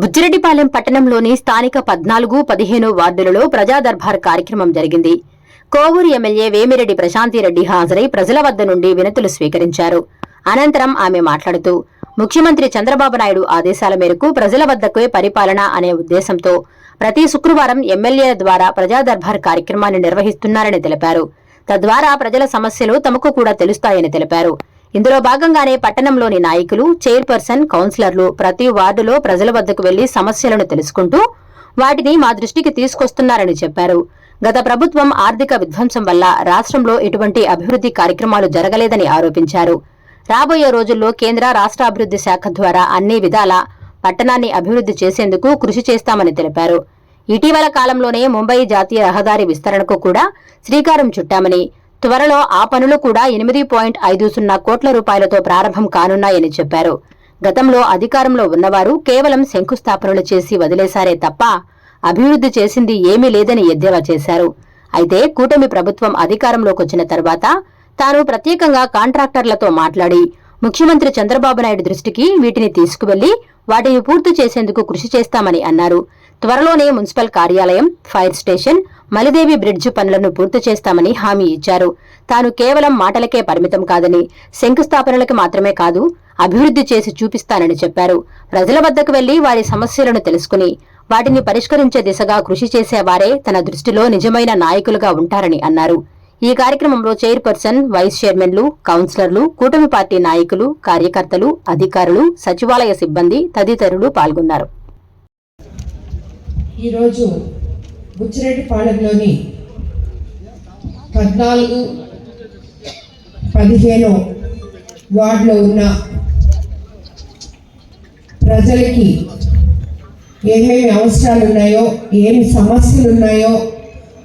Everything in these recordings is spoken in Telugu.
బుజ్జిరెడ్డిపాలెం పట్టణంలోని స్థానిక పద్నాలుగు పదిహేను వార్డులలో ప్రజాదర్బార్ కార్యక్రమం జరిగింది. కోవూరు ఎమ్మెల్యే వేమిరెడ్డి ప్రశాంతిరెడ్డి హాజరై ప్రజల వద్ద నుండి వినతులు స్వీకరించారు. అనంతరం ఆమె మాట్లాడుతూ ముఖ్యమంత్రి చంద్రబాబు నాయుడు ఆదేశాల మేరకు ప్రజల వద్దకే పరిపాలన అనే ఉద్దేశంతో ప్రతి శుక్రవారం ఎమ్మెల్యేల ద్వారా ప్రజాదర్బార్ కార్యక్రమాన్ని నిర్వహిస్తున్నారని తెలిపారు. తద్వారా ప్రజల సమస్యలు తమకు కూడా తెలుస్తాయని తెలిపారు. ఇందులో భాగంగానే పట్టణంలోని నాయకులు చైర్పర్సన్ కౌన్సిలర్లు ప్రతి వార్డులో ప్రజల వద్దకు వెళ్ళి సమస్యలను తెలుసుకుంటూ వాటిని మా దృష్టికి తీసుకొస్తున్నారని చెప్పారు. గత ప్రభుత్వం ఆర్థిక విధ్వంసం వల్ల రాష్ట్రంలో ఎటువంటి అభివృద్ధి కార్యక్రమాలు జరగలేదని ఆరోపించారు. రాబోయే రోజుల్లో కేంద్ర రాష్ట్ర అభివృద్ధి శాఖ ద్వారా అన్ని విధాల పట్టణాన్ని అభివృద్ధి చేసేందుకు కృషి చేస్తామని తెలిపారు. ఇటీవల కాలంలోనే ముంబై జాతీయ రహదారి విస్తరణకు కూడా శ్రీకారం చుట్టామని త్వరలో ఆ పనులు కూడా ఎనిమిది పాయింట్ ఐదు సున్నా కోట్ల రూపాయలతో ప్రారంభం కానున్నాయని చెప్పారు. గతంలో అధికారంలో ఉన్నవారు కేవలం శంకుస్థాపనలు చేసి వదిలేశారే తప్ప అభివృద్ధి చేసింది ఏమీ లేదని ఎద్దేవా చేశారు. అయితే కూటమి ప్రభుత్వం అధికారంలోకి వచ్చిన తర్వాత తాను ప్రత్యేకంగా కాంట్రాక్టర్లతో మాట్లాడి ముఖ్యమంత్రి చంద్రబాబు నాయుడు దృష్టికి వీటిని తీసుకువెళ్ళి వాటిని పూర్తి చేసేందుకు కృషి చేస్తామని అన్నారు. త్వరలోనే మున్సిపల్ కార్యాలయం ఫైర్ స్టేషన్ మలిదేవి బ్రిడ్జ్ పనులను పూర్తి చేస్తామని హామీ ఇచ్చారు. తాను కేవలం మాటలకే పరిమితం కాదని శంకుస్థాపనలకు మాత్రమే కాదు అభివృద్ధి చేసి చూపిస్తానని చెప్పారు. ప్రజల వద్దకు వెళ్ళి వారి సమస్యలను తెలుసుకుని వాటిని పరిష్కరించే దిశగా కృషి చేసేవారే తన దృష్టిలో నిజమైన నాయకులుగా ఉంటారని అన్నారు. ఈ కార్యక్రమంలో చైర్పర్సన్ వైస్ చైర్మన్లు కౌన్సిలర్లు కూటమి పార్టీ నాయకులు కార్యకర్తలు అధికారులు సచివాలయ సిబ్బంది తదితరులు పాల్గొన్నారు. ఈరోజు బుచ్చిరెడ్డిపాలెంలోని పద్నాలుగు పదిహేను వార్డులో ఉన్న ప్రజలకి ఏమేమి అవసరాలు ఉన్నాయో ఏమి సమస్యలు ఉన్నాయో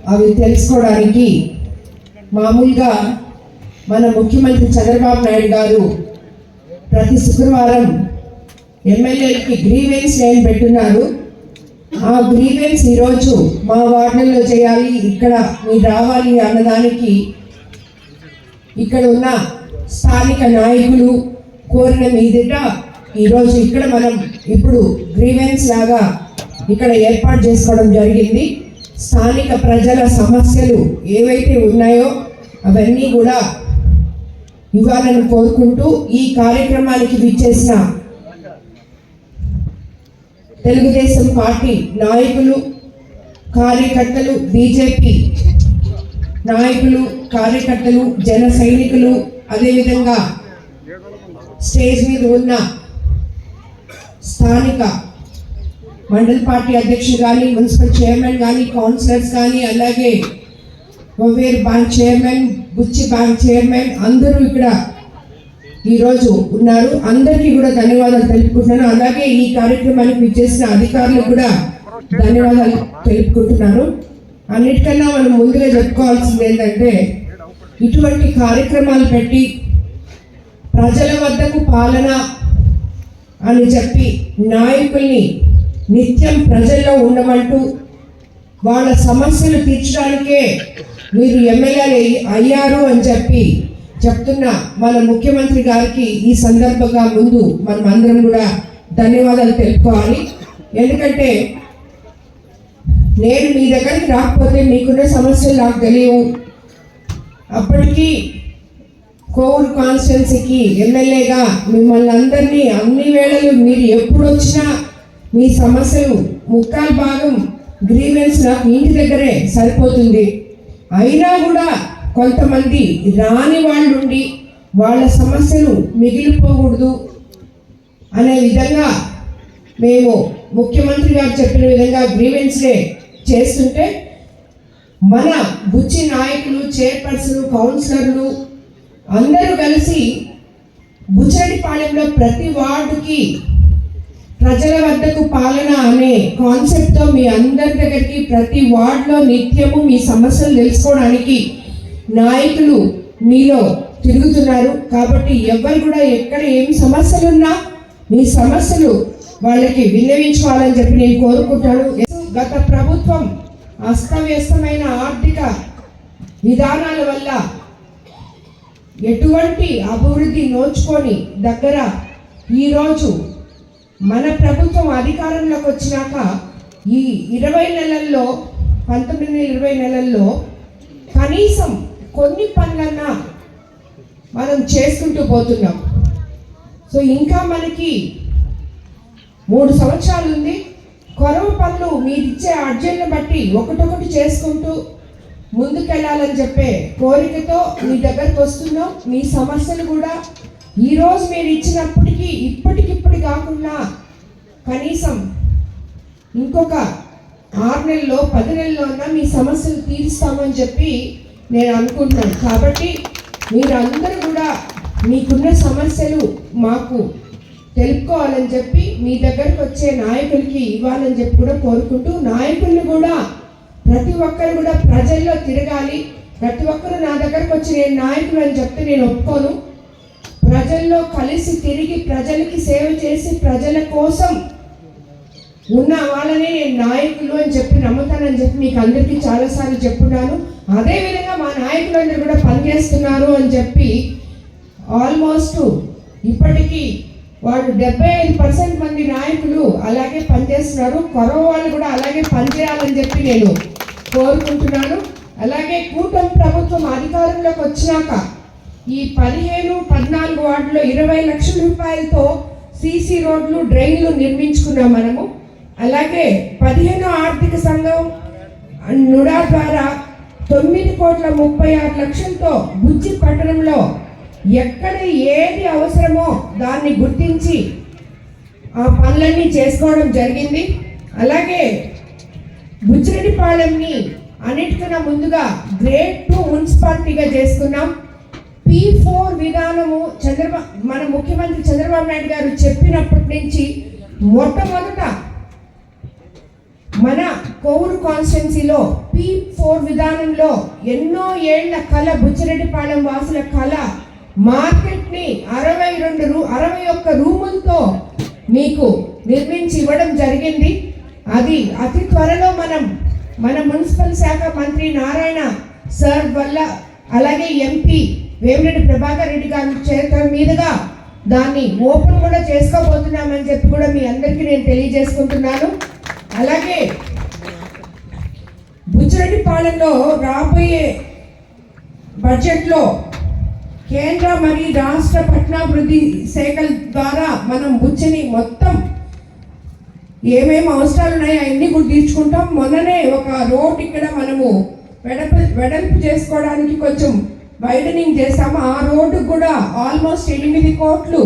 అవి తెలుసుకోవడానికి మామూలుగా మన ముఖ్యమంత్రి చంద్రబాబు నాయుడు గారు ప్రతి శుక్రవారం ఎమ్మెల్యేలకి గ్రీవెన్స్ లైన్ పెట్టున్నారు ఆ గ్రీవెన్స్ ఈరోజు మా వార్డులలో చేయాలి ఇక్కడ మీరు రావాలి అన్నదానికి ఇక్కడ ఉన్న స్థానిక నాయకులు కోరిన మీదట ఈరోజు ఇక్కడ మనం ఇప్పుడు గ్రీవెన్స్ లాగా ఇక్కడ ఏర్పాటు చేసుకోవడం జరిగింది. స్థానిక ప్రజల సమస్యలు ఏవైతే ఉన్నాయో అవన్నీ కూడా ఇవ్వాలని కోరుకుంటూ ఈ కార్యక్రమానికి విచ్చేసిన తెలుగుదేశం పార్టీ నాయకులు కార్యకర్తలు బీజేపీ నాయకులు కార్యకర్తలు జన సైనికులు అదేవిధంగా స్టేజ్ మీద ఉన్న స్థానిక మండల్ పార్టీ అధ్యక్షులు కానీ మున్సిపల్ చైర్మన్ కానీ కౌన్సిలర్స్ కానీ అలాగే ఒవేర్ బ్యాంక్ చైర్మన్ బుచ్చి బ్యాంక్ చైర్మన్ అందరూ ఇక్కడ ఈరోజు ఉన్నారు. అందరికీ కూడా ధన్యవాదాలు తెలుపుకుంటున్నాను. అలాగే ఈ కార్యక్రమానికి విచ్చేసిన అధికారులు కూడా ధన్యవాదాలు తెలుపుకుంటున్నాను అన్నిటికన్నా మనం ముందుగా చెప్పుకోవాల్సింది ఏంటంటే ఇటువంటి కార్యక్రమాలు పెట్టి ప్రజల వద్దకు పాలన అని చెప్పి నాయకుల్ని నిత్యం ప్రజల్లో ఉండమంటూ వాళ్ళ సమస్యలు తీర్చడానికే మీరు ఎమ్మెల్యేలు అయ్యారు అని చెప్పి చెప్తున్న మన ముఖ్యమంత్రి గారికి ఈ సందర్భంగా ముందు మనం అందరం కూడా ధన్యవాదాలు తెలుపుకోవాలి. ఎందుకంటే నేను మీ దగ్గరికి రాకపోతే మీకున్న సమస్యలు నాకు తెలియవు. అప్పటికీ కోవిడ్ కాన్స్టిట్యున్సీకి ఎమ్మెల్యేగా మిమ్మల్ని అందరినీ అన్ని వేళలు మీరు ఎప్పుడు వచ్చినా మీ సమస్యలు ముక్కాలు భాగం గ్రీవెన్స్ నాకు ఇంటి దగ్గరే సరిపోతుంది. అయినా కూడా కొంతమంది రాని వాళ్ళుండి వాళ్ళ సమస్యలు మిగిలిపోకూడదు అనే విధంగా మేము ముఖ్యమంత్రి గారు చెప్పిన విధంగా గ్రీవెన్స్ డే చేస్తుంటే మన బుచ్చి నాయకులు చైర్పర్సన్ కౌన్సిలర్లు అందరూ కలిసి బుచ్చడిపాళెంలో ప్రతి వార్డుకి ప్రజల వద్దకు పాలన అనే కాన్సెప్ట్తో మీ అందరి దగ్గరికి ప్రతి వార్డులో నిత్యము మీ సమస్యలు తెలుసుకోవడానికి నాయకులు మీలో తిరుగుతున్నారు. కాబట్టి ఎవరు కూడా ఎక్కడ ఏమి సమస్యలు ఉన్నా మీ సమస్యలు వాళ్ళకి విన్నవించుకోవాలని చెప్పి నేను కోరుకుంటాను గత ప్రభుత్వం అస్తవ్యస్తమైన ఆర్థిక విధానాల వల్ల ఎటువంటి అభివృద్ధి నోచుకొని దగ్గర ఈరోజు మన ప్రభుత్వం అధికారంలోకి వచ్చినాక ఈ ఇరవై నెలల్లో పంతొమ్మిది ఇరవై నెలల్లో కనీసం కొన్ని పనులన్నా మనం చేసుకుంటూ పోతున్నాం. సో ఇంకా మనకి మూడు సంవత్సరాలు ఉంది. కొరవ పనులు మీరిచ్చే అర్జెంట్ని బట్టి ఒకటొకటి చేసుకుంటూ ముందుకెళ్ళాలని చెప్పే కోరికతో మీ దగ్గరకు వస్తున్నాం. మీ సమస్యలు కూడా ఈరోజు మీరు ఇచ్చినప్పటికీ ఇప్పటికిప్పుడు కాకుండా కనీసం ఇంకొక ఆరు నెలలో పది నెలలో అన్నా మీ సమస్యలు తీరుస్తామని చెప్పి నేను అనుకుంటున్నాను. కాబట్టి మీరందరూ కూడా మీకున్న సమస్యలు మాకు తెలుపుకోవాలని చెప్పి మీ దగ్గరకు వచ్చే నాయకులకి ఇవ్వాలని చెప్పి కూడా కోరుకుంటూ నాయకుల్ని కూడా ప్రతి ఒక్కరు కూడా ప్రజల్లో తిరగాలి. ప్రతి ఒక్కరు నా దగ్గరకు వచ్చి నేను నాయకులు అని చెప్తే నేను ఒప్పుకోను. ప్రజల్లో కలిసి తిరిగి ప్రజలకి సేవ చేసి ప్రజల కోసం ఉన్న వాళ్ళనే నేను నాయకులు అని చెప్పి నమ్ముతానని చెప్పి మీకు అందరికీ చాలాసార్లు చెప్పున్నాను. అదేవిధంగా మా నాయకులందరూ కూడా పనిచేస్తున్నారు అని చెప్పి ఆల్మోస్ట్ ఇప్పటికీ వాళ్ళు డెబ్బై ఐదు పర్సెంట్ మంది నాయకులు అలాగే పనిచేస్తున్నారు. కొరవ వాళ్ళు కూడా అలాగే పనిచేయాలని చెప్పి నేను కోరుకుంటున్నాను. అలాగే కూటమి ప్రభుత్వం అధికారంలోకి వచ్చినాక ఈ పదిహేను పద్నాలుగు వార్డులో ఇరవై లక్షల రూపాయలతో సీసీ రోడ్లు డ్రైన్లు నిర్మించుకున్నాం మనము. అలాగే పదిహేనో ఆర్థిక సంఘం నుడా ద్వారా తొమ్మిది కోట్ల ముప్పై ఆరు లక్షలతో బుజ్జి పట్టణంలో ఎక్కడ ఏది అవసరమో దాన్ని గుర్తించి ఆ పనులన్నీ చేసుకోవడం జరిగింది. అలాగే బుచ్చిరెడ్డిపాళెంని అన్నిటికన్నా ముందుగా గ్రేడ్ టూ మున్సిపాలిటీగా చేసుకున్నాం. పీ ఫోర్ విధానము చంద్రబాబు మన ముఖ్యమంత్రి చంద్రబాబు నాయుడు గారు చెప్పినప్పటి నుంచి మొట్టమొదట మన కోవూరు కాన్స్టెన్సీలో పీ ఫోర్ విధానంలో ఎన్నో ఏళ్ళ కళ బుచ్చిరెడ్డిపాళెం వాసుల కళ మార్కెట్ని అరవై రెండు రూ అరవై ఒక్క రూములతో మీకు నిర్మించి ఇవ్వడం జరిగింది. అది అతి త్వరలో మనం మన మున్సిపల్ శాఖ మంత్రి నారాయణ సార్ వల్ల అలాగే ఎంపీ వేమిరెడ్డి ప్రభాకర్ రెడ్డి గారి చేత మీదుగా దాన్ని ఓపెన్ కూడా చేసుకోబోతున్నామని చెప్పి కూడా మీ అందరికీ నేను తెలియజేసుకుంటున్నాను. అలాగే బుచ్చిరెడ్డిపాలెంలో రాబోయే బడ్జెట్లో కేంద్ర మరియు రాష్ట్ర పట్టణాభివృద్ధి శాఖల ద్వారా మనం బుచ్చిని మొత్తం ఏమేమి అవసరాలు ఉన్నాయో అవన్నీ కూడా తీర్చుకుంటాం. మొన్ననే ఒక రోడ్ ఇక్కడ మనము వెడపు వెడల్పు చేసుకోవడానికి కొంచెం వైడనింగ్ చేస్తాము ఆ రోడ్డు కూడా ఆల్మోస్ట్ ఎనిమిది కోట్లు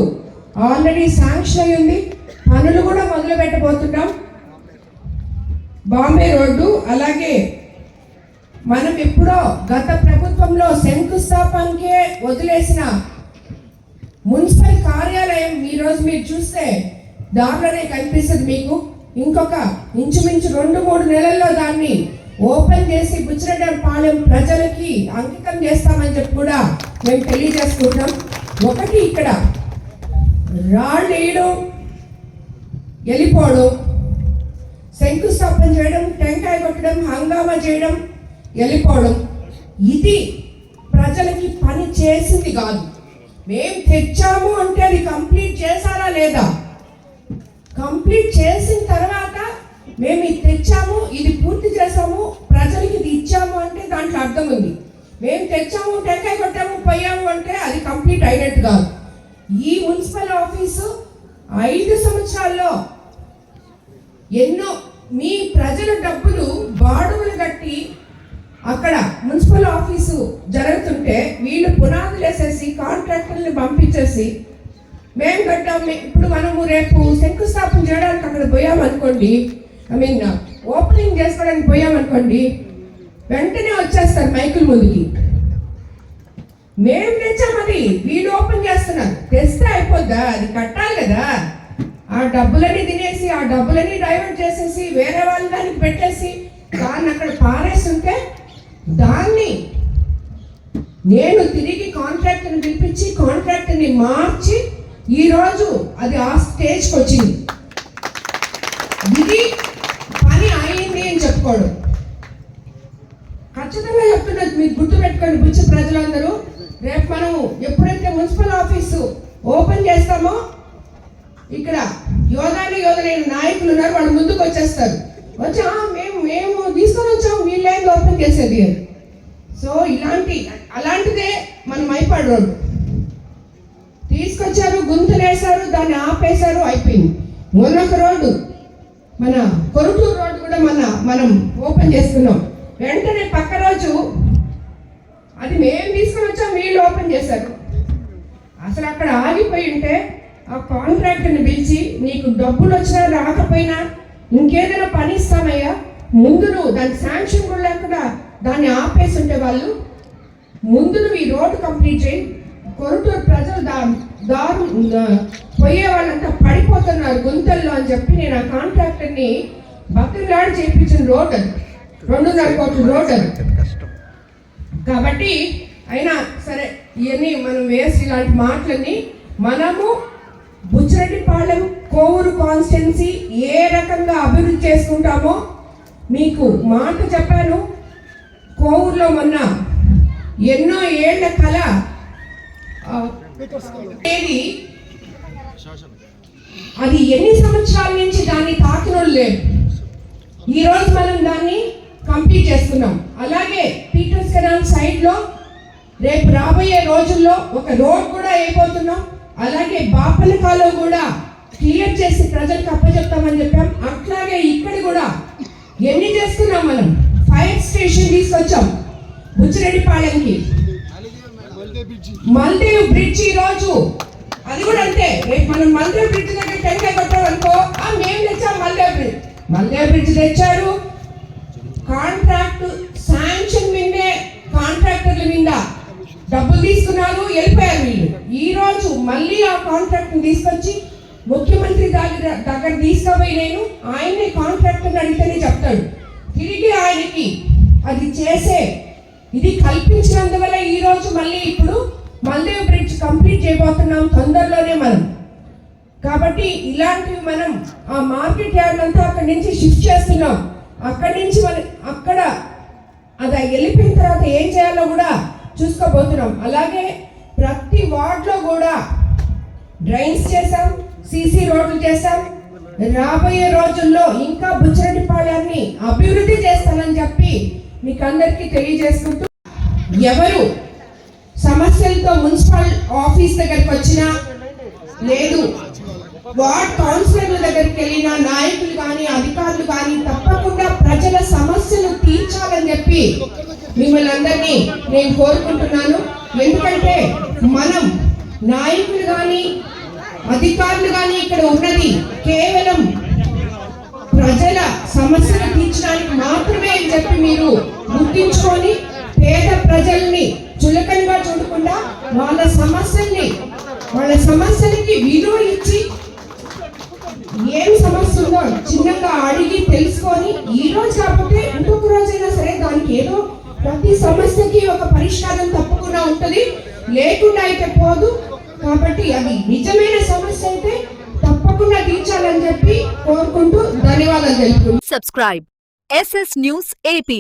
ఆల్రెడీ శాంక్షన్ అయి ఉంది పనులు కూడా మొదలు పెట్టబోతున్నాం బాంబే రోడ్డు అలాగే మనం ఎప్పుడో గత ప్రభుత్వంలో శంకుస్థాపనకే వదిలేసిన మున్సిపల్ కార్యాలయం ఈరోజు మీరు చూస్తే దారిలోనే కనిపిస్తుంది మీకు. ఇంకొక ఇంచుమించు రెండు మూడు నెలల్లో దాన్ని ఓపెన్ చేసి బుచ్చిరెడ్డి పాలెం ప్రజలకి అంకితం చేస్తామని చెప్పి కూడా మేము తెలియజేసుకుంటాం ఒకటి ఇక్కడ రాళ్ళు వేయడం వెళ్ళిపోవడం శంకుస్థాపన చేయడం టెంకాయ కొట్టడం హంగామా చేయడం వెళ్ళిపోవడం. ఇది ప్రజలకి పని చేసింది కాదు. మేము తెచ్చాము అంటే అది కంప్లీట్ చేశారా లేదా? కంప్లీట్ చేసిన తర్వాత మేము ఇది తెచ్చాము ఇది పూర్తి చేసాము ప్రజలకి ఇది ఇచ్చాము అంటే దాంట్లో అర్థం ఉంది. మేము తెచ్చాము టెంకాయ కొట్టాము పోయాము అంటే అది కంప్లీట్ అయినట్టు కాదు. ఈ మున్సిపల్ ఆఫీసు ఐదు సంవత్సరాల్లో ఎన్నో మీ ప్రజల డబ్బులు బాడుగులు కట్టి అక్కడ మున్సిపల్ ఆఫీసు జరుగుతుంటే వీళ్ళు పునాదులు వేసేసి కాంట్రాక్టర్ని పంపించేసి మేము కట్టాం ఇప్పుడు మనము రేపు శంకుస్థాపన చేయడానికి అక్కడ పోయామనుకోండి ఐ మీన్ ఓపెనింగ్ చేసుకోవడానికి పోయామనుకోండి వెంటనే వచ్చేస్తారు మైకుల ముందుకి. మేము తెచ్చామది వీళ్ళు ఓపెన్ చేస్తున్నారు. తెస్తే అయిపోద్దా? అది కట్టాలి కదా. ఆ డబ్బులని తినేసి ఆ డబ్బులని డైవర్ట్ చేసేసి వేరే వాళ్ళ దానికి పెట్టేసి దాన్ని అక్కడ పారేసి ఉంటే దాన్ని నేను తిరిగి కాంట్రాక్టర్ని పిలిపించి కాంట్రాక్టర్ని మార్చి ఈరోజు అది ఆ స్టేజ్కి వచ్చింది. ఇది పని అయింది అని చెప్పుకోవడం. ఖచ్చితంగా చెప్తున్నది మీరు గుర్తుపెట్టుకోండి బుచ్చి ప్రజలందరూ. రేపు మనం ఎప్పుడైతే మున్సిపల్ ఆఫీసు ఓపెన్ చేస్తామో ఇక్కడ యోధాలు యోధులైన నాయకులు ఉన్నారు వాళ్ళు ముందుకు వచ్చేస్తారు. వచ్చి మేము మేము తీసుకొని వచ్చాం వీళ్ళేం ఓపెన్ చేసేది అని. సో ఇలాంటి అలాంటిదే మనం మైపాడు రోడ్డు. తీసుకొచ్చారు గుంతులేశారు దాన్ని ఆపేశారు అయిపోయింది. మొన్నొక రోడ్డు మన కొరుటూరు రోడ్డు కూడా మన మనం ఓపెన్ చేస్తున్నాం. వెంటనే పక్క రోజు అది మేము తీసుకొని వచ్చాం వీళ్ళు ఓపెన్ చేశారు. అసలు అక్కడ ఆగిపోయి ఉంటే ఆ కాంట్రాక్టర్ని పిలిచి నీకు డబ్బులు వచ్చినా రాకపోయినా ఇంకేదైనా పని ఇస్తామయ్యా ముందు నువ్వు దాని శాంక్షన్ కూడా లేకుండా దాన్ని ఆపేసి ఉంటే వాళ్ళు ముందు నువ్వు ఈ రోడ్డు కంప్లీట్ చేయి. కొరటూరు ప్రజలు దా దారు పోయే వాళ్ళంతా పడిపోతున్నారు గుంతల్లో అని చెప్పి నేను ఆ కాంట్రాక్టర్ని బతులాడి చేయించిన రోడ్ అది. రెండున్నర కోట్ల రోడ్ అది. కాబట్టి అయినా సరే ఇవన్నీ మనం వేసి ఇలాంటి మాటలన్నీ మనము బుచ్చిరెడ్డిపాలెం కోవూరు కాన్స్టిట్యున్సీ ఏ రకంగా అభివృద్ధి చేసుకుంటామో మీకు మాట చెప్పాను. కోవూరులో మొన్న ఎన్నో ఏళ్ళ కళ ఏది? అది ఎన్ని సంవత్సరాల నుంచి దాన్ని తాకినోళ్ళు లేదు ఈరోజు మనం దాన్ని కంప్లీట్ చేస్తున్నాం అలాగే పీటర్స్ కెనాల్ సైడ్లో రేపు రాబోయే రోజుల్లో ఒక రోడ్ కూడా అయిపోతున్నాం అలాగే బాపల బాపలకాలో కూడా క్లియర్ చేసి ప్రజలకు అప్పచెప్తామని చెప్పాం. అట్లాగే ఇక్కడ కూడా ఎన్ని చేసుకున్నాం మనం? ఫైర్ స్టేషన్ తీసుకొచ్చాం. బుచ్చిరెడ్డిపాళెంకి మల్దేవ్ బ్రిడ్జ్ ఈ రోజు అది కూడా అంతే. రేపు మనం మల్దేవ్ బ్రిడ్జ్ దగ్గర టెంకాయ కొట్టామనుకో ఆ మేము తెచ్చాం మల్దేవ్ బ్రిడ్జ్. మల్దేవ్ బ్రిడ్జ్ తెచ్చారు. కాంట్రాక్ట్ శాంక్షన్ మిందే కాంట్రాక్టర్ల మింద డబ్బులు తీసుకున్నారు వెళ్ళిపోయారు వీళ్ళు. ఈ రోజు మళ్ళీ ఆ కాంట్రాక్ట్ తీసుకొచ్చి ముఖ్యమంత్రి దగ్గర దగ్గర తీసుకుపోయి నేను ఆయన్ని కాంట్రాక్ట్ అడిగితేనే చెప్తాడు. తిరిగి ఆయనకి అది చేసే ఇది కల్పించినందువల్ల ఈ రోజు మళ్ళీ ఇప్పుడు మల్దేవ్ బ్రిడ్జ్ కంప్లీట్ చేయబోతున్నాం తొందరలోనే మనం. కాబట్టి ఇలాంటివి మనం ఆ మార్కెట్ యార్డ్ అంతా అక్కడి నుంచి షిఫ్ట్ చేస్తున్నాం. అక్కడి నుంచి మనం అక్కడ అది వెళ్ళిపోయిన తర్వాత ఏం చేయాలో కూడా చూసుకోబోతున్నాం. అలాగే ప్రతి వార్డ్లో కూడా డ్రైన్స్ చేసాం సీసీ రోడ్లు చేసాం రాబోయే రోజుల్లో ఇంకా బుచ్చరటిపాళ్యాన్ని అభివృద్ధి చేస్తానని చెప్పి మీకు అందరికీ తెలియజేసుకుంటూ ఎవరు సమస్యలతో మున్సిపల్ ఆఫీస్ దగ్గరికి వచ్చినా లేదు వార్డ్ కౌన్సిలర్ల మిమ్మల్ని అందరినీ నేను కోరుకుంటున్నాను. ఎందుకంటే మనం నాయకులు కానీ అధికారులు కానీ ఇక్కడ ఉన్నది కేవలం ప్రజల సమస్యలు తీర్చడానికి మాత్రమే అని చెప్పి మీరు గుర్తించుకొని పేద ప్రజల్ని చులకనగా చూడకుండా వాళ్ళ సమస్యల్ని వాళ్ళ సమస్యలకి విలువ ఇచ్చి ఏం సమస్య ఉందో చిన్నగా అడిగి తెలుసుకొని ఈ రోజు కాకపోతే ఇంకొక రోజైనా సరే దానికి ఏదో ప్రతి సమస్యకి ఒక పరిష్కారం తప్పకుండా ఉంటుంది. లేకుండా అయితే పోదు. కాబట్టి అది నిజమైన సమస్య అయితే తప్పకుండా తీర్చాలని చెప్పి కోరుకుంటూ ధన్యవాదాలు తెలుపుకుంటున్నాను. Subscribe SS News AP.